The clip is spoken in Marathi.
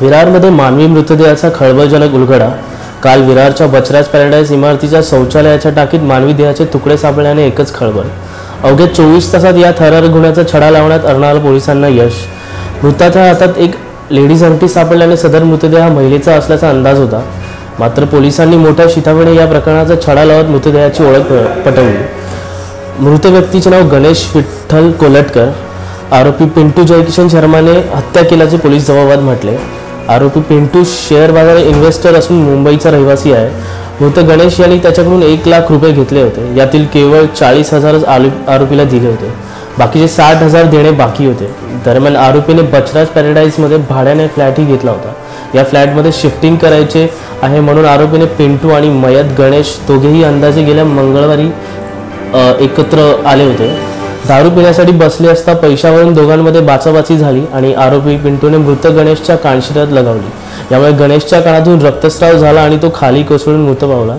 विरारमध्ये मानवी मृतदेहाचा खळबळजनक उलगडा. काल विरारच्या बचराज पॅराडाईज इमारतीच्या शौचालयाच्या टाकीत मानवी देहाचे तुकडे सापडल्याने एकच खळबळ. अवघ्या चोवीस तासात या थरार गुन्ह्याचा छडा लावण्यात अर्नाळा पोलिसांना यश. मृताच्या हातात एक लेडीज अंगठी सापडल्याने सदर मृतदेह हा महिलेचा असल्याचा अंदाज होता. मात्र पोलिसांनी मोठ्या शिताफीने या प्रकरणाचा छडा लावत मृतदेहाची ओळख प- पटवली. मृत व्यक्तीचे नाव गणेश विठ्ठल कोलटकर. आरोपी पिंटू जयकिशन शर्माने हत्या केल्याचे पोलीस जबाबात म्हटले. आरोपी पिंटू शेअर बाजार इन्व्हेस्टर असून मुंबईचा रहिवासी आहे. मृत गणेश यांनी त्याच्याकडून एक लाख रुपये घेतले होते. यातील केवळ चाळीस हजारच आरोपीला दिले होते. बाकीचे साठ हजार देणे बाकी होते. दरम्यान आरोपीने बचराज पॅराडाईजमध्ये भाड्याने फ्लॅटही घेतला होता. या फ्लॅटमध्ये शिफ्टिंग करायचे आहे म्हणून आरोपीने पिंटू आणि मयत गणेश दोघेही अंदाजे गेल्या मंगळवारी एकत्र आले होते. दारू पिण्यासाठी बसले असता पैशावरून दोघांमध्ये बाचाबाची झाली आणि आरोपी पिंटूने मृत गणेशच्या कानशिरात लगावली. यामुळे गणेशच्या कानातून रक्तस्राव झाला आणि तो खाली कोसळून मृत पावला.